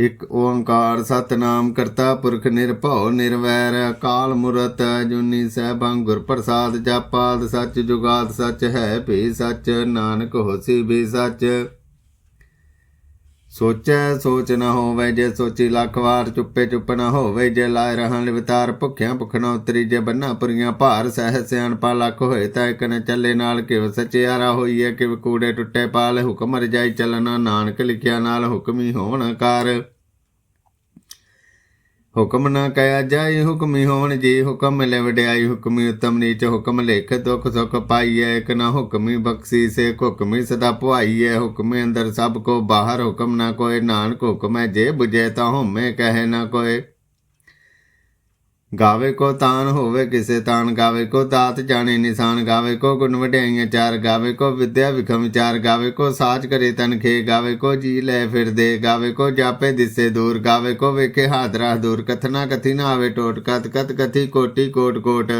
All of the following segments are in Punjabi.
ਇਕ ਓੰਕਾਰ ਸਤਨਾਮ ਕਰਤਾ ਪੁਰਖ ਨਿਰਭਉ ਨਿਰਵੈਰ, ਅਕਾਲ ਮੂਰਤ ਜੁਨੀ ਸਹਿਬੰ ਗੁਰ ਪ੍ਰਸਾਦ ਜਪਾਦ ਸੱਚ ਜੁਗਾਦ ਸੱਚ ਹੈ ਭੀ ਸੱਚ, ਨਾਨਕ ਹੋਸੀ ਵੀ ਸੱਚ। ਸੋਚੈ ਸੋਚ ਨ ਹੋਵੇ ਜੇ ਸੋਚੀ ਲੱਖ ਵਾਰ ਚੁੱਪੇ ਚੁੱਪ ਨ ਹੋਵੇ ਜੇ ਲਾਇ ਰਹਨ ਲਿਵਤਾਰ ਭੁੱਖਿਆਂ ਭੁੱਖ ਨ ਉਤਰੀ ਜੇ ਬੰਨਾ ਪੁਰੀਆਂ ਭਾਰ ਸਹਿ ਸਿਆਣਪਾ ਲੱਖ ਹੋਏ ਤਾਂ ਇਕ ਨ ਚੱਲੇ ਨਾਲ ਕਿਵ ਸਚਿਆਰਾ ਹੋਈਏ ਕਿਵ ਕੂੜੇ ਟੁੱਟੇ ਪਾਲ ਹੁਕਮ ਰਜਾਈ ਚੱਲਣਾ, ਨਾਨਕ ਲਿਖਿਆ ਨਾਲ ਹੁਕਮੀ ਹੋਣ ਕਾਰ। ਹੁਕਮ ਨਾ ਕਹਿਆ ਜਾਈ ਹੁਕਮੀ ਹੋਣ, ਜੀ ਹੁਕਮ ਮਿਲੇ ਵਡਿਆਈ ਹੁਕਮੀ ਉਤਮ ਨੀਚ ਹੁਕਮ ਲੇਖ ਦੁਖ ਸੁਖ ਪਾਈਐ, ਇਕ ਨਾ ਹੁਕਮੀ ਬਖਸ਼ੀ ਸੇ ਹੁਕਮੀ ਸਦਾ ਪੁਆਈਐ, ਹੁਕਮੇ ਅੰਦਰ ਸਭ ਕੋ ਬਾਹਰ, ਹੁਕਮ ਨਾ ਕੋਏ ਨਾਨਕ ਹੁਕਮ ਹੈ ਜੇ ਬੁਝੇ ਤਾਂ ਹਉਮੈ, ਕਹੇ ਨਾ ਕੋਏ ਗਾਵੇ ਕੋ ਤਾਨ ਹੋਵੇ ਕਿਸੇ ਤਾਨ, ਗਾਵੇ ਕੋ ਦਾਤ ਜਾਣੇ ਨਿਸ਼ਾਨ, ਗਾਵੇ ਕੋ ਗੁਣ ਵਡਿਆਈਆਂ ਚਾਰ, ਗਾਵੇ ਕੋ ਵਿਦਿਆ ਵਿਖਮ ਚਾਰ, ਗਾਵੇ ਕੋ ਸਾਚ ਕਰੇ ਤਨ ਖੇ, ਗਾਵੇ ਕੋ ਜੀ ਲੈ ਫਿਰਦੇ ਗਾਵੇ ਕੋ ਜਾਪੇ ਦਿਸੇ ਦੂਰ, ਗਾਵੇ ਕੋ ਵੇਖੇ ਹਾਦਰਾ ਦੂਰ, ਕਥਨਾ ਕਥੀ ਨਾ ਆਵੇ ਟੋਟ ਕਤ ਕਤ ਕਥੀ ਕੋਟੀ ਕੋਟ ਕੋਟ।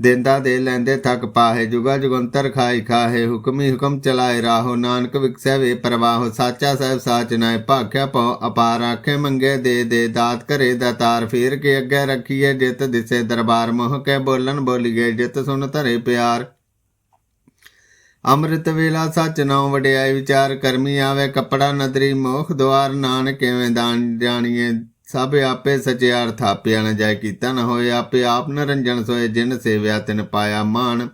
ਦੇਂਦਾ ਦੇ ਲੈਂਦੇ ਥਕ ਪਾਹੇ, ਜੁਗਾ ਜੁਗੰਤਰ ਖਾਈ ਖਾਹੇ, ਹੁਕਮੀ ਹੁਕਮ ਚਲਾਏ ਰਾਹੋ, ਨਾਨਕ ਵਿਕਸੈ ਵੇ ਪ੍ਰਵਾਹੋ, ਸਾਚਾ ਸਾਹਿਬ ਸਾਚ ਨਾਏ, ਭਾਖਿਆ ਪਉ ਅਪਾਰ, ਆਖੇ ਮੰਗੇ ਦੇ ਦੇ, ਦਾਤ ਕਰੇ ਦਾਤਾਰ ਫੇਰ ਕੇ ਅੱਗੇ ਰੱਖੀਏ ਜਿਤ ਦਿਸੇ ਦਰਬਾਰ, ਮੋਹ ਕੇ ਬੋਲਣ ਬੋਲੀਏ, ਜਿਤ ਸੁਣ ਧਰੇ ਪਿਆਰ। ਅੰਮ੍ਰਿਤ ਵੇਲਾ ਸੱਚ ਨਾਉ ਵਡਿਆਈ, ਵਿਚਾਰ ਕਰਮੀ ਆਵੇ, ਕਪੜਾ ਨਦਰੀ, ਮੋਖ ਦੁਆਰ, ਨਾਨਕ ਕਿਵੇਂ ਦਾਨ ਜਾਣੀਏ। ਸਭ ਆਪੇ ਸਚਿਆਰ ਥਾਪਿਆ ਨ ਜਾਇ ਕੀਤਾ ਨ ਹੋਏ, ਆਪੇ ਆਪ ਨਰੰਜਨ ਸੋਏ, ਜਿਨ ਸੇਵਿਆ ਤਿਨ ਪਾਇਆ ਮਾਨ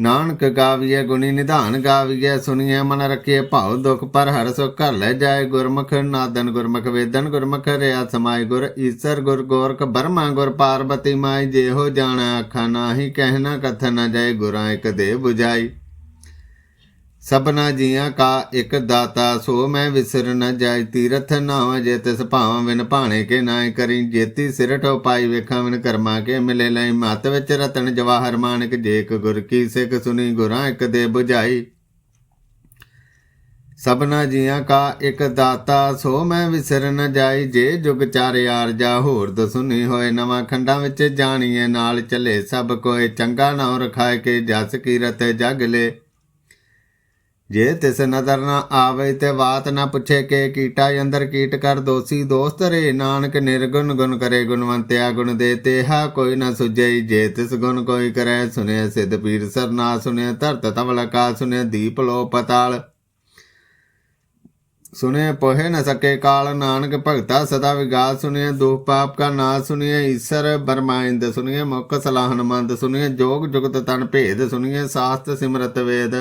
ਨਾਨਕ ਗਾਵੀਏ ਗੁਣੀ ਨਿਧਾਨ ਗਾਵੀਏ ਸੁਣੀਏ ਮਨ ਰਖੀਏ ਭਾਉ ਦੁਖ, ਪਰ ਹਰ ਸੁਖ ਘਰ ਲੈ ਜਾਏ ਗੁਰਮੁਖ। ਨਾਦਨ ਗੁਰਮੁਖ, ਵੇਦਨ ਗੁਰਮੁਖ, ਰਿਆ ਸਮਾਏ ਗੁਰ ਈਸਰ ਗੁਰ ਗੋਰਖ, ਬਰਮਾ ਗੁਰ ਪਾਰਬਤੀ ਮਾਈ। ਜਿਹੋ ਜਾਣਾ ਅੱਖਾਂ ਨਾਹੀ, ਕਹਿਣਾ ਕਥਨ ਨਾ ਜਾਏ, ਗੁਰਾਂ ਇੱਕ ਦੇ 부ਜਾਈ ਸਭਨਾ ਜੀਆਂ ਕਾ ਇੱਕ ਦਾਤਾ, ਸੋ ਮੈਂ ਵਿਸਰ ਨ ਜਾਇ, ਤੀਰਥ ਨਾਵ ਜੇ ਤਿਸ ਭਾਵਾਂ, ਬਿਨ ਭਾਣੇ ਕੇ ਨਾਇ ਕਰੀ। ਜੇਤੀ ਸਿਰਠੋ ਪਾਈ ਵੇਖਾਂ ਵਿਨ ਕਰਮਾ ਕੇ ਮਿਲੇ ਲਈ। ਮਤ ਵਿੱਚ ਰਤਨ ਜਵਾਹਰ ਮਾਨਕ, ਜੇਕ ਗੁਰ ਕੀ ਸਿੱਖ ਸੁਣੀ ਗੁਰਾਂ ਇੱਕ ਦੇ 부ਝਾਈ ਸਭਨਾ ਜੀਆਂ ਕਾ ਇੱਕ ਦਾਤਾ, ਸੋ ਮੈਂ ਵਿਸਰ ਨ ਜਾਈ ਜੇ ਜੁਗ ਚਾਰੇ ਜਾ ਹੋਰ ਦਸੁਨੀ ਹੋਏ, ਨਵਾਂ ਖੰਡਾਂ ਵਿੱਚ ਜਾਣੀਏ ਨਾਲ ਚੱਲੇ ਸਭ ਕੋਏ। ਚੰਗਾ ਨਾਉ ਰਖਾਏ ਕੇ, ਜਸ ਕੀਰਤ ਜਗ ਲੇ। ਜੇ ਤਿਸ ਨਦਰ ਨਾ ਆਵੇ ਤੇ ਬਾਤ ਨਾ ਪੁੱਛੇ ਕੇ ਕੀਟਾ ਅੰਦਰ ਕੀਟ ਕਰ ਦੋਸੀ ਦੋਸਤ ਰੇ। ਨਾਨਕ ਨਿਰਗੁਣ ਗੁਣ ਕਰੇ ਗੁਣਵੰਤਿਆ ਗੁਣ ਦੇ ਤੇਹਾ, ਕੋਈ ਨਾ ਸੁਝਈ ਜੇ ਤਿਸ ਗੁਣ ਕੋਈ ਕਰੈ। ਸੁਨੇ ਸਿਧ ਪੀਰ ਸਰ ਨਾ ਸੁਨੇ ਧਰਤ ਤਵਲ ਕਾ ਸੁਨੇ ਦੀਪ ਲੋ ਪਤਾਲ। ਸੁਨੇ ਪੋਹੇ ਨ ਸਕੇ ਕਾਲ, ਨਾਨਕ ਭਗਤਾ ਸਦਾ ਵਿਗਾਸ। ਸੁਨੇ ਦੁਖ ਪਾਪ ਕਾ ਨਾਸ ਸੁਨੇ ਈਸ਼ਰ ਬਰਮਾਇੰਦ। ਸੁਨੇ ਮੁਖ ਸਲਾਹਨ ਮੰਦ ਸੁਨੇ ਜੋਗ ਜੁਗਤ ਤਨ ਭੇਦ। ਸੁਨੇ ਸਾਸਤ ਸਿਮਰਤ ਵੇਦ।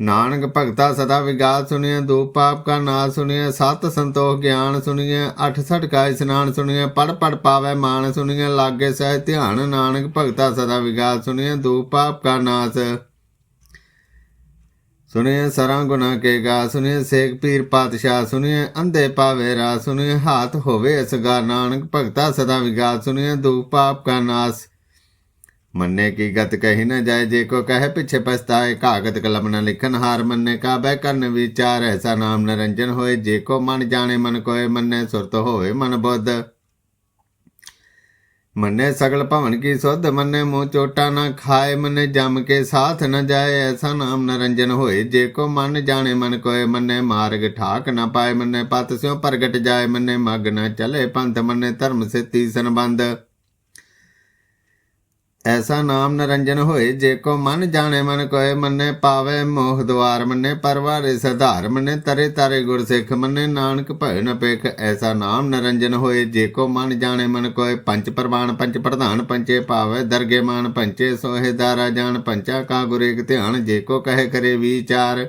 ਨਾਨਕ ਭਗਤਾ ਸਦਾ ਵਿਗਾਸ ਸੁਣਿਆ ਦੋ ਪਾਪ ਕਾ ਨਾਸ ਸੁਣਿਆ ਸਤ ਸੰਤੋਖ ਗਿਆਨ ਸੁਣਿਆ ਅਠ ਸਠ ਕਾ ਇਸਨਾਨ ਸੁਣਿਆ ਪੜ ਪੜ ਪਾਵੇ ਮਾਨ ਸੁਣਿਆ ਲਾਗੇ ਸਹਿ ਧਿਆਨ ਨਾਨਕ ਭਗਤਾ ਸਦਾ ਵਿਗਾਸ ਸੁਣਿਆ ਦੋ ਪਾਪ ਕਾ ਨਾਸ। ਸੁਣਿਆ ਸਰਾਂ ਗੁਨਾ ਕੇ ਗਾ ਸੁਣਿਆ ਸੇਖ ਪੀਰ ਪਾਤਸ਼ਾਹ ਸੁਣਿਆ ਅੰਧੇ ਪਾਵੇ ਰਾ ਸੁਣਿਆ ਹਾਥ ਹੋਵੇ ਅਸਗਾ, ਨਾਨਕ ਭਗਤਾ ਸਦਾ ਵਿਗਾਸ ਸੁਣਿਆ ਦੋ ਪਾਪ ਕਾ ਨਾਸ। ਮੰਨੇ ਕੀ ਗਤ ਕਹੀ ਨਾ ਜਾਏ, ਜੇ ਕੋ ਕਹੇ ਪਿਛੇ ਪਛਤਾਏ, ਕਾਗਤ ਕਲਮ ਨ ਲਿਖਨ ਹਾਰ ਮੰਨੇ ਕਾ ਬੈ ਕਰਨ ਵਿਚਾਰ ਐਸਾ ਨਾਮ ਨਰੰਜਨ ਹੋਏ, ਜੇ ਕੋ ਮਨ ਜਾਣੇ ਮਨ ਕੋਏ, ਮੰਨੇ ਸੁਰਤ ਹੋਏ ਮਨ ਬੁੱਧ। ਮੰਨੇ ਸਗਲ ਭਵਨ ਕੀ ਸੁਧ, ਮੰਨੇ ਮੂੰਹ ਚੋਟਾ ਨਾ ਖਾਏ, ਮੰਨੇ ਜਮ ਕੇ ਸਾਥ ਨ ਜਾਏ, ਐਸਾ ਨਾਮ ਨਰੰਜਨ ਹੋਏ, ਜੇ ਕੋ ਮਨ ਜਾਣੇ ਮਨ ਕੋਏ, ਮੰਨੇ ਮਾਰਗ ਠਾਕ ਨ ਪਾਏ, ਮੰਨੇ ਪਤ ਸਿਓ ਪ੍ਰਗਟ ਜਾਏ, ਮੰਨੇ ਮਗ ਨ ਚਲੇ, ਪੰਥ ਮੰਨੇ ਧਰਮ ਸੇ ਤੀਸਨ ਬੰਦ ਐਸਾ ਨਾਮ ਨਰੰਜਨ ਹੋਏ ਜੇ ਕੋ ਮਨ ਜਾਣੇ ਮਨ ਕੋਏ, ਮੰਨੇ ਪਾਵੇ ਮੋਹ ਦਵਾਰ, ਮੰਨੇ ਪਰਵਾਰੇ ਸਧਾਰ ਮੰਨੇ ਤਰੇ ਤਾਰੇ ਗੁਰ ਸਿੱਖ ਮੰਨੇ ਨਾਨਕ ਭੈ ਨ ਪੇਖ ਐਸਾ ਨਾਮ ਨਰੰਜਨ ਹੋਏ ਜੇ ਕੋ ਮਨ ਜਾਣੇ ਮਨ ਕੋਏ ਪੰਜ ਪ੍ਰਵਾਨ ਪੰਜ ਪ੍ਰਧਾਨ, ਪੰਚੇ ਪਾਵੇ, ਦਰਗੇ ਮਾਨ, ਪੰਚੇ ਸੋਹੇ, ਦਾਰਾ ਜਾਣ ਪੰਚਾ ਕਾ ਗੁਰੇਕ ਧਿਆਨ, ਜੇ ਕੋ ਕਹੇ ਕਰੇ ਵਿਚਾਰ।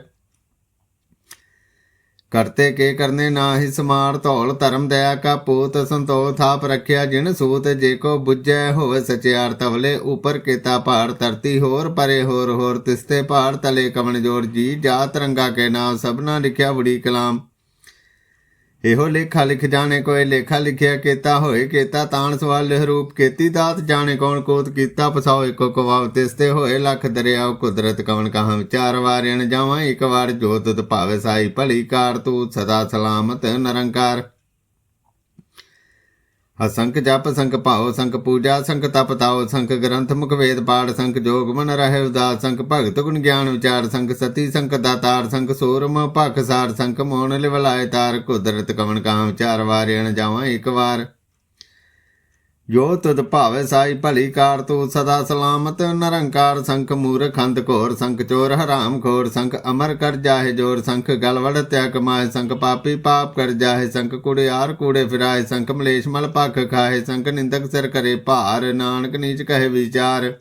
ਕਰਤੇ ਕੇ ਕਰਨੇ ਨਾਹੀ ਸਮਾਰ ਧੌਲ ਧਰਮ ਦਇਆ ਕਾ ਪੂਤ ਸੰਤੋਖ ਥਾਪ ਰੱਖਿਆ ਜਿਨ ਸੂਤ ਜੇ ਕੋ ਬੁੱਝੈ ਹੋਵੇ ਸਚਿਆਰ ਤਵਲੇ ਉਪਰ ਕੀਤਾ ਪਹਾੜ ਧਰਤੀ ਹੋਰ ਪਰੇ ਹੋਰ ਹੋਰ ਤਿਸਤੇ ਪਹਾੜ ਤਲੇ ਕਵਣ ਜੋੜ ਜੀ ਜਾਤ ਰੰਗਾ ਕੇ ਨਾਮ ਸਭਨਾ ਲਿਖਿਆ ਬੜੀ ਕਲਾਮ ਇਹੋ ਲੇਖਾ ਲਿਖ ਜਾਣੇ ਕੋਏ, ਲੇਖਾ ਲਿਖਿਆ ਕੀਤਾ ਹੋਏ ਕੀਤਾ, ਤਾਣ ਸਵਾਲ ਲਿਹ ਰੂਪ ਕੀਤੀ ਦਾਤ ਜਾਣੇ ਕੌਣ ਕੋਤ ਕੀਤਾ ਪਸਾਓ ਇੱਕੋ ਕਵਾਵ ਤਿਸਤੇ ਹੋਏ, ਲੱਖ ਦਰਿਆਵ ਕੁਦਰਤ ਕਵਣ ਕਹਾਂ ਵਿਚਾਰ ਵਾਰਿਣ ਜਾਵਾਂ, ਇੱਕ ਵਾਰ ਜੋਤ ਭਾਵੇ ਸਾਈ ਭਲੀ ਕਾਰ ਤੂੰ ਸਦਾ ਸਲਾਮਤ ਨਿਰੰਕਾਰ। ਅਸੰਖ ਜਪ ਸੰਖ ਭਾਉ ਸੰਖ ਪੂਜਾ ਸੰਖ ਤਪ ਤਾਉ ਸੰਖ ਗ੍ਰੰਥ, ਮੁਖ ਵੇਦ ਪਾੜ ਸੰਖ ਜੋਗ ਮਨ ਰਹੇ ਉਦਾਸ ਸੰਖ ਭਗਤ ਗੁਣ ਗਿਆਨ ਵਿਚਾਰ ਸੰਖ ਸਤੀ ਸੰਖ ਦਾਤਾਰ ਸੰਖ ਸੂਰਮ, ਭਖ ਸਾਰ ਸੰਖ ਮੋਹਨ ਲਿਵਲਾਇ ਤਾਰ, ਕੁਦਰਤ ਕਵਨ ਕਾਮ ਚਾਰ ਵਾਰ ਵਾਰਿਣ ਜਾਵਾਂ ਇੱਕ ਵਾਰ। ਜੋ ਤੁਧ ਭਾਵੇ ਸਾਈ ਭਲੀ ਕਾਰ, ਤੂੰ ਸਦਾ ਸਲਾਮਤ, ਨਿਰੰਕਾਰ ਸੰਖ ਮੂਰਖ, ਅੰਧ ਘੋਰ ਸੰਖ ਚੋਰ, ਹਰਾਮ ਖੋਰ ਸੰਖ, ਅਮਰ ਕਰ ਜਾਹੇ ਜੋਰ ਸੰਖ ਗਲਵੜ ਤਿਆ ਕਮਾਏ ਸੰਖ, ਪਾਪੀ ਪਾਪ ਕਰ ਜਾਹੇ ਸੰਖ ਕੁੜਿਆਰ ਕੂੜੇ ਫਿਰਾਏ ਸੰਖ, ਮਲੇਸ਼ ਮਲ ਭਖ ਖਾਏ ਸੰਖ, ਨਿੰਦਕ ਸਿਰ ਕਰੇ ਭਾਰ, ਨਾਨਕ ਨੀਚ ਕਹੇ ਵਿਚਾਰ।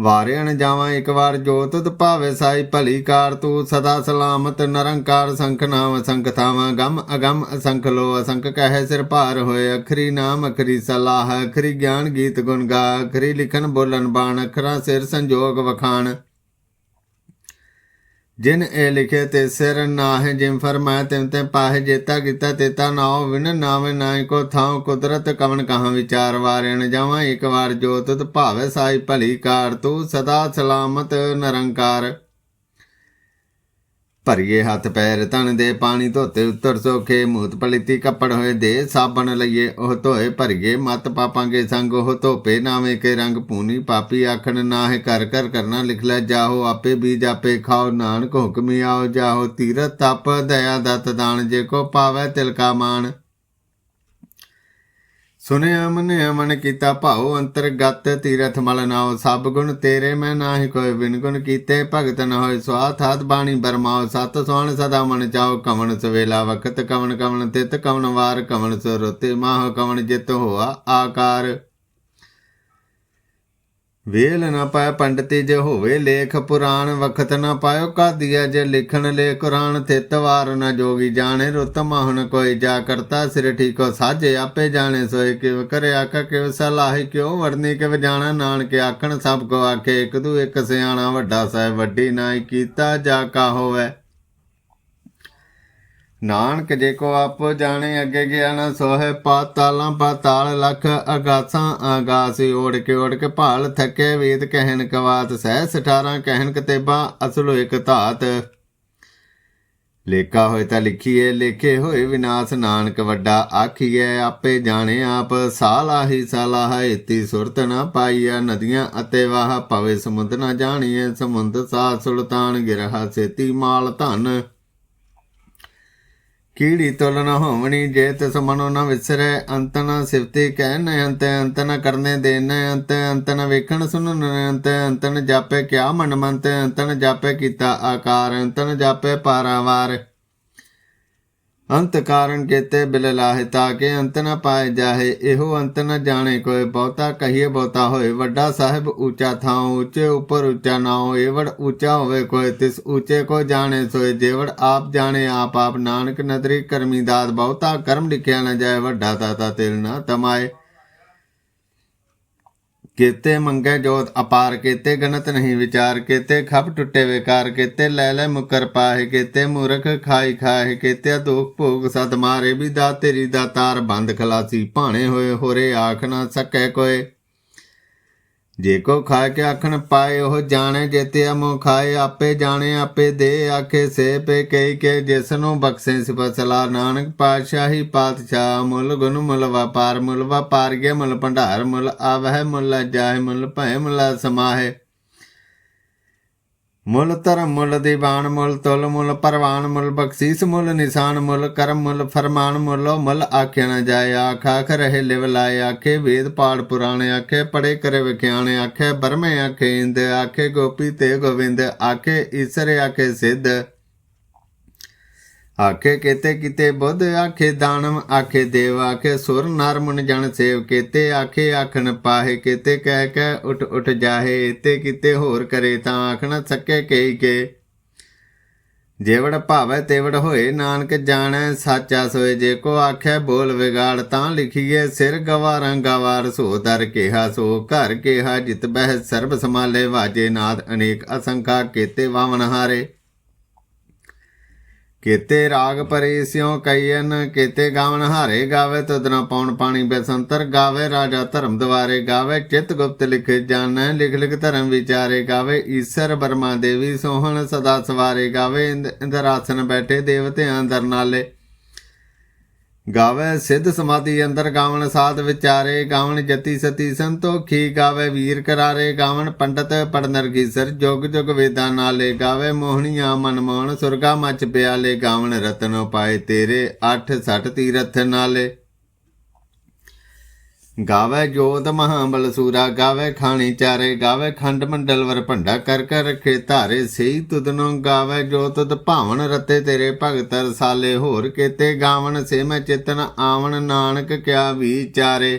ਵਾਰਿਆਣ ਜਾਵਾਂ ਇੱਕ ਵਾਰ ਜੋਤ ਤੁਧ ਭਾਵੇ ਸਾਈ ਭਲੀ ਕਾਰ, ਤੂੰ ਸਦਾ ਸਲਾਮਤ ਨਰੰਕਾਰ ਸੰਖ ਨਾਮ ਸੰਖ ਥਾਵਾਂ, ਗਮ ਅਗਮ ਅਸੰਖ ਲੋ ਅਸੰਖ ਕਹੇ ਸਿਰ ਭਾਰ ਹੋਏ, ਅਖਰੀ ਨਾਮ ਅਖਰੀ ਸਲਾਹ, ਅਖਰੀ ਗਿਆਨ ਗੀਤ ਗੁਣ ਗਾ, ਅਖਰੀ ਲਿਖਨ ਬੋਲਨ ਬਾਣ, ਅਖਰਾਂ ਸਿਰ ਸੰਜੋਗ ਵਖਾਣ। ਜਿਨ ਇਹ ਲਿਖੇ ਤੇ ਸਿਰ ਨਾਹਿ ਜਿਮ ਫਰਮਾਇ ਤਿਮ ਤੇ ਪਾਹਿ ਜੇਤਾ ਕੀਤਾ, ਤੇਤਾ ਨਾਉ ਵਿਨ ਨਾਵੇਂ ਨਾਇ ਕੋ ਥਾਉ ਕੁਦਰਤ ਕਵਨ ਕਹਾਂ ਵਿਚਾਰ ਵਾਰਿਣ ਜਾਵਾਂ, ਇੱਕ ਵਾਰ ਜੋ ਭਾਵੇ ਸਾਈ ਭਲੀ ਕਾਰ, ਤੂੰ ਸਦਾ ਸਲਾਮਤ ਨਿਰੰਕਾਰ। ਭਰੀਏ ਹੱਥ ਪੈਰ ਤਨ ਦੇ ਪਾਣੀ ਧੋਤੇ ਉੱਤਰ ਸੋਖੇ, ਮੂਤ ਪਲਿਤੀ ਕੱਪੜ ਹੋਏ ਦੇ ਸਾਬਣ ਲਈਏ, ਉਹ ਧੋਏ ਭਰੀਏ, ਮਤ ਪਾਪਾਂਗੇ ਸੰਗ ਉਹ ਧੋਪੇ, ਨਾਵੇਂ ਕੇ ਰੰਗ ਪੂਨੀ ਪਾਪੀ ਆਖਣ ਨਾਹਿ ਕਰ ਕਰ ਕਰਨਾ ਲਿਖ ਲੈ, ਜਾਹੋ ਆਪੇ ਬੀਜ ਆਪੇ ਖਾਓ, ਨਾਨਕ ਹੁਕਮੀ ਆਓ, ਜਾਹੋ ਤੀਰਤ ਤਪ, ਦਇਆ ਦਤ ਦਾਨ, ਜੇ ਕੋ ਪਾਵੈ ਤਿਲਕਾ ਮਾਨ ਸੁਨਿਆ ਮਨਿਆ ਮਨ ਕੀਤਾ ਭਾਉ, ਅੰਤਰਗਤ ਤੀਰਥ ਮਲ ਨਾਉ, ਸਭ ਗੁਣ ਤੇਰੇ ਮੈਂ ਨਾਹੀ ਕੋਈ ਬਿਨ ਗੁਣ ਕੀਤੇ ਭਗਤ ਨ ਹੋਏ ਸਵਾਥ ਹੱਥ ਬਾਣੀ ਬਰਮਾਓ ਸਤ ਸੋਹਣ ਸਦਾ ਮਨ ਚਾਓ ਕਵਣ ਸਵੇਲਾ ਵਖਤ, ਕਵਣ ਕਵਣ ਤਿਤ, ਕਵਣ ਵਾਰ, ਕਵਣ ਸੁਰਤੇ, ਮਾਹ ਕਵਣ ਜਿਤ ਹੋਆ, ਆਕਾਰ ਵੇਲ ਨ ਪਾਇ ਪੰਡਤੀ ਜੇ ਹੋਵੇ ਲੇਖ, ਪੁਰਾਣ ਵਖਤ ਨ ਪਾਇਓ ਕਾਦੀਆ, ਜੇ ਲਿਖਣ ਲੇ ਕੁਰਾਨ ਤਿਤ ਵਾਰ ਨ ਜੋਗੀ ਜਾਣੇ, ਰੁਤ ਮਾਹਣ ਕੋਈ ਜਾ ਕਰਤਾ ਸਿਰ ਠੀਕੋ ਸਾਜੇ, ਆਪੇ ਜਾਣੇ ਸੋਏ ਕਿਵ ਕਰੇ ਆਕਾ ਕਿਵ ਸਲਾਹੀ ਕਿਉ ਵਰਨੀ, ਕਿਵ ਜਾਣਾ ਨਾਨਕ ਆਖਣ, ਸਭ ਕੋ ਆਖੇ, ਇਕ ਦੂ ਇਕ ਸਿਆਣਾ ਵੱਡਾ ਸਾਹਿਬ ਵੱਡੀ ਨਾਈ ਕੀਤਾ, ਜਾ ਕਾ ਹੋਵੇ। ਨਾਨਕ ਜੇ ਕੋ ਆਪੋ ਜਾਣੇ, ਅੱਗੇ ਗਿਆ ਨਾ ਸੋਹੇ ਪਾਤਾਲਾਂ ਪਾਤਾਲ ਲਖ ਅਗਾਸਾਂ ਆਗਾਸੀ। ਓੜ ਕੇ ਓੜ ਕੇ ਭਾਲ ਥੱਕੇ ਵੇਦ ਕਹਿਣ ਕਵਾਤ, ਸਹਿ 18 ਕਹਿਣ ਕਤੇਬਾ ਅਸਲੋ ਇੱਕ ਧਾਤ। ਲੇਖਾ ਹੋਏ ਤਾਂ ਲਿਖੀਏ ਲੇਖੇ ਹੋਏ ਵਿਨਾਸ਼। ਨਾਨਕ ਵੱਡਾ ਆਖੀਏ ਆਪੇ ਜਾਣੇ ਆਪ। ਸਾਲਾਹੀ, ਸਾਲਾਹ ਇਤੀ ਸੁਰਤ ਨਾ ਪਾਈਆ ਨਦੀਆਂ ਅਤੇ ਵਾਹ। ਪਵੇ ਸਮੁੰਦ ਨਾ ਜਾਣੀਏ ਸਮੁੰਦ ਸਾ ਸੁਲਤਾਨ ਗਿਰਹਾ, ਸੇਤੀ ਮਾਲ ਧਨ। ਕੀੜੀ ਤੁਲ ਨ ਹੋਵਣੀ, ਜੇ ਤਿਸ ਮਨੋ ਨ ਵਿਸਰੈ, ਅੰਤ ਨ ਸਿਫਤੀ ਕਹਿ ਨ ਅੰਤ ਅੰਤ ਨ ਕਰਨੇ ਦੇ ਨ ਅੰਤ ਅੰਤ ਨ ਵੇਖਣ ਸੁਣ ਨ ਅੰਤ ਅੰਤ ਨ ਜਾਪੇ ਕਿਆ ਮਨ ਮੰਤ, ਅੰਤ ਨ ਜਾਪੇ ਕੀਤਾ ਆਕਾਰ, ਅੰਤ ਨ ਜਾਪੇ ਪਾਰਾਵਾਰ। ਅੰਤ ਕਾਰਨ ਕੇਤੇ ਬਿਲ ਲਾਹਿ ਤਾਕੇ ਅੰਤ ਨਾ ਪਾਏ ਜਾਹੇ। ਇਹੋ ਅੰਤ ਨਾ ਜਾਣੇ ਕੋਏ ਬਹੁਤਾ, ਕਹੀਏ ਬਹੁਤਾ ਹੋਏ। ਵੱਡਾ ਸਾਹਿਬ ਉੱਚਾ ਥਾਂ ਉੱਚੇ ਉੱਪਰ ਉੱਚਾ ਨਾਉ। ਏਵੜ ਉੱਚਾ ਹੋਵੇ ਕੋਈ, ਤਿਸ ਉੱਚੇ ਕੋ ਜਾਣੇ ਸੋਏ। ਜੇਵੜ ਆਪ ਜਾਣੇ, ਆਪ ਆਪ ਨਾਨਕ ਨਦਰੀ ਕਰਮੀ ਦਾਤ। ਬਹੁਤਾ ਕਰਮ ਲਿਖਿਆ ਨਾ ਜਾਏ, ਵੱਡਾ ਤਾਤਾ ਤਿਲ ਨਾ ਤਮਾਏ। ਕੀਤੇ ਮੰਗੇ ਜੋਤ ਅਪਾਰ ਕੀਤੇ, ਗਣਤ ਨਹੀਂ ਵਿਚਾਰ ਕੀਤੇ, ਖਪ ਟੁੱਟੇ ਵਿਕਾਰ ਕੀਤੇ, ਲੈ ਲੈ ਮੁਕਰ ਪਾਹੇ ਕੀਤੇ, ਮੂਰਖ ਖਾਈ ਖਾਏ ਕੀਤੇ ਦੁਖ ਭੋਗ ਸਦ ਮਾਰੇ, ਵੀ ਦਾ ਤੇਰੀ ਦਾ ਤਾਰ ਬੰਦ ਖਲਾਸੀ, ਭਾਣੇ ਹੋਏ ਹੋਰੇ ਆਖ ਨਾ ਸਕੈ ਕੋਏ। ਜੇ ਕੋ ਖਾ ਕੇ ਆਖਣ ਪਾਏ ਉਹ ਜਾਣੇ ਜੇਤੇ ਅਮੋ ਖਾਏ, ਆਪੇ ਜਾਣੇ, ਆਪੇ ਦੇ ਆਖੇ, ਸੇ ਪੇ ਕਈ ਕੇ ਜਿਸ ਨੂੰ ਬਖਸ਼ੇ ਸਿਪਸਲਾ ਨਾਨਕ ਪਾਤਸ਼ਾਹੀ ਪਾਤਸ਼ਾਹ, ਮੁੱਲ ਗੁਣ ਮੁੱਲ ਵਪਾਰ ਮੁੱਲ ਵਪਾਰ ਕੇ ਮੁੱਲ ਭੰਡਾਰ, ਮੁੱਲ ਆਵਹਿ ਮੁੱਲ ਜਾਹਿ, ਮੁੱਲ ਭੈ ਮੁੱਲ ਸਮਾਹੇ। ਮੁੱਲ ਧਰਮ ਮੁੱਲ, ਦੀਵਾਨ ਮੁੱਲ, ਤੁਲ ਮੁੱਲ, ਪਰਵਾਨ ਮੁੱਲ, ਬਖਸ਼ੀਸ ਮੁੱਲ, ਨਿਸ਼ਾਨ ਮੁੱਲ, ਕਰਮ ਮੁੱਲ, ਫਰਮਾਨ ਮੁੱਲ ਮੁੱਲ ਆਖਿਆ ਨਾ ਜਾਏ। ਆਖ ਆਖ ਰਹੇ ਲਿਵ ਲਾਏ, ਆਖੇ ਵੇਦ ਪਾੜ ਪੁਰਾਣੇ, ਆਖੇ ਪੜੇ ਕਰੇ ਵਿਖਿਆਣੇ, ਆਖੇ ਬਰਮੇ, ਆਖੇ ਇੰਦ, ਆਖੇ ਗੋਪੀ ਤੇ ਗੋਵਿੰਦ, ਆਖੇ ਈਸਰ, ਆਖੇ ਸਿੱਧ। ਆਖੇ ਕੀਤੇ ਕਿਤੇ ਬੁੱਧ ਆਖੇ ਦਾਨਮ ਆਖੇ ਦੇਵ, ਆਖੇ ਸੁਰ, ਨਰ ਮੁਨ ਜਨ ਸੇਵ, ਕੀਤੇ ਆਖੇ ਆਖਣ ਪਾਹੇ, ਕੀਤੇ ਕਹਿ ਕਹਿ ਉਠ ਉਠ ਜਾਹੇ ਤੇ ਕੀਤੇ ਹੋਰ ਕਰੇ ਤਾਂ ਆਖਣ ਸਕੇ ਕਈ ਕੇ। ਜੇਵੜ ਭਾਵੈ ਤੇਵੜ ਹੋਏ, ਨਾਨਕ ਜਾਣੈ ਸਾਚਾ ਸੋਏ, ਜੇ ਕੋ ਆਖੈ ਬੋਲ ਵਿਗਾੜ ਤਾਂ ਲਿਖੀਏ ਸਿਰ ਗਵਾਰਾਂ ਗਵਾਰ, ਸੋ ਦਰ ਕਿਹਾ, ਸੋ ਘਰ ਕਿਹਾ, ਜਿਤ ਬਹਿ ਸਰਬ ਸਮਾਲੇ ਵਾਜੇ ਨਾਦ ਅਨੇਕ ਅਸੰਖਾ, ਕੇਤੇ ਵਾਵਨ ਹਾਰੇ। ਕੇਤੇ ਰਾਗ ਪਰੇ ਸਿਉ ਕਈਨ ਕੀਤੇ ਗਾਵਨ ਹਾਰੇ ਗਾਵੇ ਤਦਨਾ ਪੌਣ ਪਾਣੀ ਬਸੰਤਰ ਗਾਵੇ, ਰਾਜਾ ਧਰਮ ਦਵਾਰੇ ਗਾਵੇ, ਚਿਤ ਗੁਪਤ ਲਿਖ ਜਾਣੈ, ਲਿਖ ਲਿਖ ਧਰਮ ਵਿਚਾਰੇ ਗਾਵੇ, ਈਸ਼ਰ ਬਰਮਾ ਦੇਵੀ ਸੋਹਣ ਸਦਾ ਸਵਾਰੇ ਗਾਵੇ, ਇੰਦ- ਇੰਦਰ ਆਸਨ ਬੈਠੇ ਦੇਵਤਿਆਂ ਦਰ ਨਾਲੇ। ਗਾਵੇ ਸਿੱਧ ਸਮਾਧੀ ਅੰਦਰ ਗਾਵਣ ਸਾਧ ਵਿਚਾਰੇ, ਗਾਵਣ ਜਤੀ ਸਤੀ ਸੰਤੋਖੀ, ਗਾਵੇ ਵੀਰ ਕਰਾਰੇ, ਗਾਵਣ ਪੰਡਤ ਪੜਨਰ ਗੀਸਰ ਜੁਗ ਜੁਗ ਵੇਦਾਂ ਨਾਲੇ ਗਾਵੇ ਮੋਹਣੀਆਂ ਮਨ ਮੋਹਣ, ਸੁਰਗਾ ਮਚ ਪਿਆਲੇ, ਗਾਵਣ ਰਤਨ ਪਾਏ ਤੇਰੇ, ਅੱਠ ਸੱਠ ਤੀਰਥ ਨਾਲੇ। ਗਾਵੇ ਜੋਤ ਮਹਾਬਲ ਸੂਰਾ, ਗਾਵੇ ਖਾਣੀ ਚਾਰੇ, ਗਾਵੇ ਖੰਡ ਮੰਡਲ ਵਰ ਭੰਡਾ ਕਰ ਕਰ ਰਖੇ ਧਾਰੇ ਸਹੀ ਤੁਦਨੋਂ ਗਾਵੇ ਜੋ ਤੁਦ ਭਾਵਨ ਰਤੇ ਤੇਰੇ ਭਗਤ ਰਸਾਲੇ ਹੋਰ ਕੇਤੇ ਗਾਵਨ ਸੇ ਮੈਂ ਚਿਤਨ ਆਵਣ, ਨਾਨਕ ਕਿਆ ਵਿਚਾਰੇ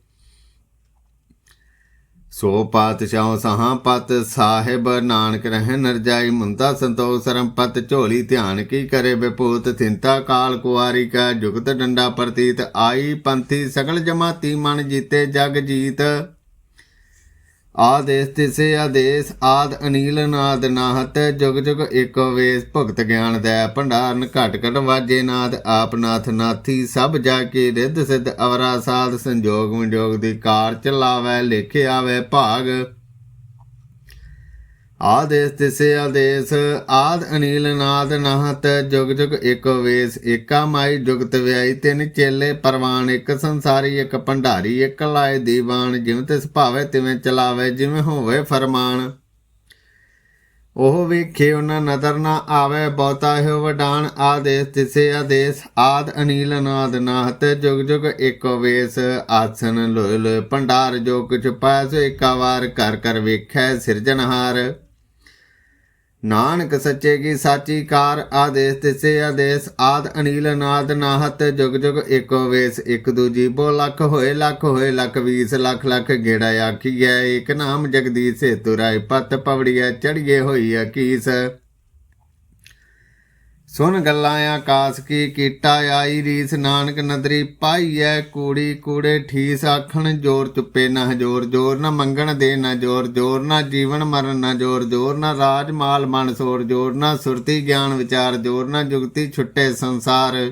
ਸੋ ਪਾਤਸ਼ਾਹ ਸਹਾਂ ਪਤ ਸਾਹਿਬ ਨਾਨਕ ਰਹਿ ਨਰਜਾਈ ਮੁੰਤਾ ਸੰਤੋਖ ਸਰਮ ਪਤ ਝੋਲੀ ਧਿਆਨ ਕੀ ਕਰੇ ਬਿਪੂਤ ਥਿੰਤਾ ਕਾਲ ਕੁਆਰੀ ਕਾ ਜੁਗਤ ਡੰਡਾ ਪ੍ਰਤੀਤ ਆਈ ਪੰਥੀ ਸਗਲ ਜਮਾਤੀ ਮਨ ਜੀਤੇ ਜਗ ਜੀਤ ਆਦੇਸ ਤਿਸੇ ਆਦੇਸ, ਆਦ ਅਨੀਲ ਨਾਦ ਨਾਹਤ, ਜੁਗ ਜੁਗ ਏਕੋ ਵੇਸ, ਭੁਗਤ ਗਿਆਨ ਦੈ, ਭੰਡਾਰਨ ਘਟ ਘਟ ਵਾਜੇ ਨਾਦ, ਆਪ ਨਾਥ ਨਾਥੀ, ਸਭ ਜਾ ਕੇ ਰਿੱਧ ਸਿੱਧ, ਅਵਰਾ ਸਾਧ ਸੰਜੋਗ ਵਿਜੋਗ ਦੀ ਕਾਰ ਚਲਾਵੈ, ਲੇਖੇ ਆਵੈ ਭਾਗ। ਆਦੇਸ ਤਿਸੇ ਆਦੇਸ ਆਦ ਅਨੀਲ ਨਾਦ ਨਾਹਤ, ਜੁਗ ਜੁਗ ਏਕੋ ਵੇਸ, ਏਕਾ ਮਾਈ ਜੁਗਤ ਵਿਆਈ, ਤਿੰਨ ਚੇਲੇ ਪਰਵਾਨ, ਇੱਕ ਸੰਸਾਰੀ, ਇੱਕ ਭੰਡਾਰੀ, ਇੱਕ ਲਾਏ ਦੀਵਾਨ, ਜਿਵੇਂ ਤਿਸ ਭਾਵੇ ਤਿਵੇਂ ਚਲਾਵੇ, ਜਿਵੇਂ ਹੋਵੇ ਫਰਮਾਨ। ਉਹ ਵੇਖੇ ਉਹਨਾਂ ਨਦਰ ਨਾ ਆਵੇ, ਬਹੁਤਾ ਹੈ ਵਡਾਨ, ਆਦੇਸ ਤਿਸੇ ਆਦੇਸ ਆਦ ਅਨੀਲ ਨਾਦ ਨਾਹਤ, ਜੁਗ ਜੁਗ ਏਕੋ ਵੇਸ, ਆਸਨ ਲੋਏ ਲੋਏ ਭੰਡਾਰ, ਜੋ ਕੁਛ ਪਾਇਆ ਸੋ ਏਕਾ ਵਾਰ ਕਰ ਕਰ ਵੇਖੈ ਸਿਰਜਣਹਾਰ। ਨਾਨਕ ਸੱਚੇ ਕੀ ਸਾਚੀ ਕਾਰ ਆਦੇਸ ਤਿਸੇ ਆਦੇਸ, ਆਦ ਅਨੀਲ ਨਾਦ ਨਾਹਤ, ਜੁਗ ਜੁਗ ਏਕੋ ਵੇਸ, ਇੱਕ ਦੂਜੀ ਬੋ ਲੱਖ, ਹੋਏ ਲੱਖ ਹੋਏ ਲੱਖ, ਵੀਸ, ਲੱਖ ਲੱਖ, ਗੇੜਾ ਆਖੀਐ ਇੱਕ ਨਾਮ ਜਗਦੀਸ਼ ਸੇ ਤੁਰਾਇ ਪਤ ਪਵੜੀਐ ਚੜੀਏ ਹੋਈ ਅਕੀਸ ਸੁਣ ਗੱਲਾਂ ਆਕਾਸ ਕੀ ਕੀਟਾ ਆਈ ਰੀਸ ਨਾਨਕ ਨਦਰੀ ਪਾਈਐ ਕੂੜੀ ਕੂੜੇ ਠੀਸ ਆਖਣ ਜੋਰ ਚੁੱਪੇ ਨਾ ਹਜੋਰ, ਜੋਰ ਨਾ ਮੰਗਣ ਦੇ ਨਾ ਜੋਰ ਜੋਰ ਨਾ ਜੀਵਨ ਮਰਨ ਨਾ ਜੋਰ ਜੋਰ ਨਾ ਰਾਜ ਮਾਲ ਮਨ ਸੋਰ, ਜੋਰ ਨਾ ਸੁਰਤੀ ਗਿਆਨ ਵਿਚਾਰ, ਜੋਰ ਨਾ ਜੁਗਤੀ ਛੁੱਟੇ ਸੰਸਾਰ।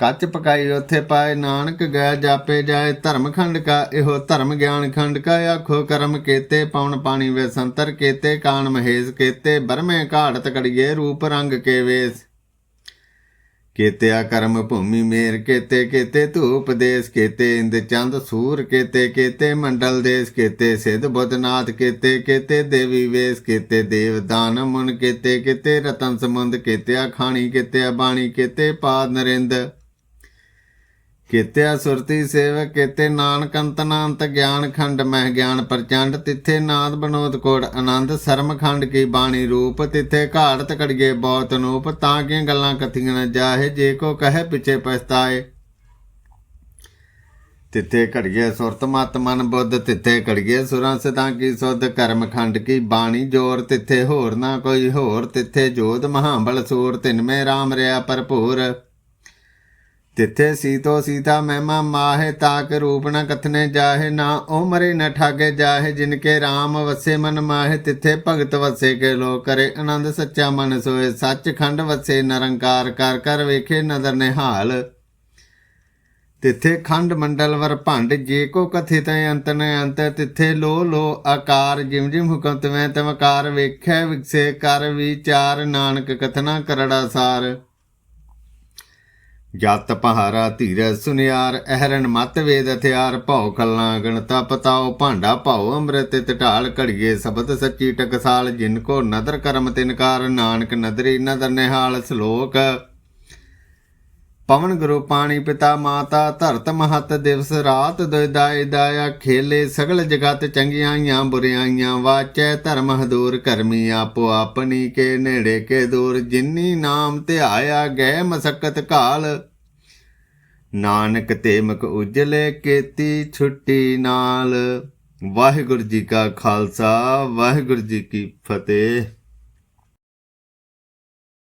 ਕੱਚ ਪਕਾਈ ਉੱਥੇ ਪਾਏ, ਨਾਨਕ ਗਏ ਜਾਪੇ ਜਾਏ, ਧਰਮ ਖੰਡ ਕਾ ਇਹੋ ਧਰਮ ਗਿਆਨ ਖੰਡ ਕਾ, ਆਖੋ ਕਰਮ ਕੇਤੇ ਪਵਨ ਪਾਣੀ ਵੇ ਸੰਤਰ ਕੇਤੇ ਕਾਨ ਮਹੇਸ਼ ਕੇਤੇ, ਬਰਮੇ ਘਾੜਤ ਕੜੀਏ ਰੂਪ ਰੰਗ ਕੇ ਵੇਸ। ਕੇਤਿਆ ਕਰਮ ਭੂਮੀ ਮੇਰ ਕੇਤੇ ਕੇਤੇ ਧੂਪ ਦੇਸ ਕੇਤੇ, ਇੰਦ ਚੰਦ ਸੂਰ ਕੇਤੇ ਕੇਤੇ ਮੰਡਲ ਦੇਸ ਕੇਤੇ, ਸਿਧ ਬੁੱਧਨਾਥ ਕੇਤੇ ਕੇਤੇ ਦੇਵੀ ਵੇਸ ਕੇਤੇ, ਦੇਵ ਦਾਨ ਮੁਨ ਕੇਤੇ ਕੇਤੇ ਰਤਨ ਸਮੁੰਦ ਕੇਤਿਆ, ਖਾਣੀ ਕੇਤਿਆ, ਬਾਣੀ ਕੇਤੇ, ਪਾਦ ਨਰਿੰਦ। ਕੀਤਿਆ ਸੁਰਤੀ ਸੇਵਕ ਕੀਤੇ ਨਾਨਕ ਅੰਤਨਾੰਤ ਗਿਆਨ ਖੰਡ, ਮਹਿ ਗਿਆਨ ਪ੍ਰਚੰਡ, ਤਿੱਥੇ ਨਾਦ ਬਨੋਦ ਕੋੜ, ਆਨੰਦ ਸਰਮ ਖੰਡ ਕੀ ਬਾਣੀ ਰੂਪ, ਤਿੱਥੇ ਘਾੜਤ ਕੜੀਏ ਬਹੁਤ ਨੂਪ, ਤਾਂ ਕਿ ਗੱਲਾਂ ਕਥੀਆਂ ਨ ਜਾਹੇ, ਜੇ ਕੋ ਕਹੇ ਪਿਛੇ ਪਛਤਾਏ। ਤਿੱਥੇ ਘੜੀਏ ਸੁਰਤ ਮਤ ਮਨ ਬੁੱਧ, ਤਿੱਥੇ ਘੜੀਏ ਸੁਰਾਂ ਸਦਾ ਕੀ ਸੁਧ, ਕਰਮ ਖੰਡ ਕੀ ਬਾਣੀ ਜੋਰ, ਤਿੱਥੇ ਹੋਰ ਨਾ ਕੋਈ ਹੋਰ, ਤਿੱਥੇ ਜੋਤ ਮਹਾਬਲ ਸੂਰ, ਤਿਨ ਮੇ ਰਾਮ ਰਿਆ ਭਰਪੂਰ। ਤਿੱਥੇ ਸੀਤੋ ਸੀਤਾ ਮਹਿਮਾ ਮਾਹੇ ਤਾਕ ਰੂਪ ਨ ਕਥਨੇ ਜਾਹੇ, ਨਾ ਉਹ ਮਰੇ ਨ ਠਾਗੇ ਜਾਹੇ ਜਿਨ ਕੇ RAM ਵਸੇ ਮਨ ਮਾਹੇ, ਤਿੱਥੇ ਭਗਤ ਵਸੇ ਕੇ ਲੋ ਕਰੇ ਆਨੰਦ ਸੱਚਾ ਮਨ ਸੋਏ ਸੱਚ ਖੰਡ ਵਸੇ ਨਿਰੰਕਾਰ ਕਰ ਕਰ ਵੇਖੇ ਨਦਰ ਨਿਹਾਲ। ਤਿੱਥੇ ਖੰਡ ਮੰਡਲ ਵਰ ਭੰਡ, ਜੇ ਕੋ ਕਥਿਤ ਅੰਤ ਨ ਅੰਤ, ਤਿੱਥੇ ਲੋ ਲੋ ਆਕਾਰ, ਜਿਮ ਜਿਮ ਹੁਕਮ ਤਵੇਂ ਤਮਕਾਰ ਵੇਖੈ ਵਿਕਸੇ ਕਰ ਵਿਚਾਰ, ਨਾਨਕ ਕਥਨਾ ਕਰੜਾ ਸਾਰ। ਜਤ ਪਹਾਰਾ ਧੀਰਜ ਸੁਨਿਆਰ ਅਹਰਨ ਮਤ ਵੇਦ ਹਥਿਆਰ, ਭਉ ਖਲਨਾ ਗਣਤਾ ਪਤਾਓ, ਭਾਂਡਾ ਭਉ, ਅੰਮ੍ਰਿਤ ਟਢਾਲ ਘੜੀਏ, ਸ਼ਬਦ ਸੱਚੀ ਟਕਸਾਲ, ਜਿਨ ਕੋ ਨਦਰ ਕਰਮ ਤਿਨਕਾਰ ਨਾਨਕ ਨਦਰੀ ਨਦਰ ਨਿਹਾਲ, ਸ਼ਲੋਕ ਪਵਨ ਗੁਰੂ ਪਾਣੀ ਪਿਤਾ ਮਾਤਾ ਧਰਤ ਮਹਤ ਦਿਵਸ ਰਾਤ ਦੁਇਦਾਇ ਦਾਇਆ ਖੇਲੇ ਸਗਲ ਜਗਤ ਚੰਗਿਆਈਆਂ ਬੁਰਿਆਈਆਂ ਵਾਚੈ ਧਰਮ ਹਦੂਰ ਕਰਮੀ ਆਪੋ ਆਪਣੀ ਕੇ ਨੇੜੇ ਕੇ ਦੂਰ ਜਿਨੀ ਨਾਮ ਧਿਆਇਆ ਗਏ ਮਸਕਤ ਕਾਲ ਨਾਨਕ ਤੇ ਮੁਖ ਉਜਲੇ ਕੀਤੀ ਛੁੱਟੀ ਨਾਲ। ਵਾਹਿਗੁਰੂ ਜੀ ਕਾ ਖਾਲਸਾ, ਵਾਹਿਗੁਰੂ ਜੀ ਕੀ ਫਤਿਹ।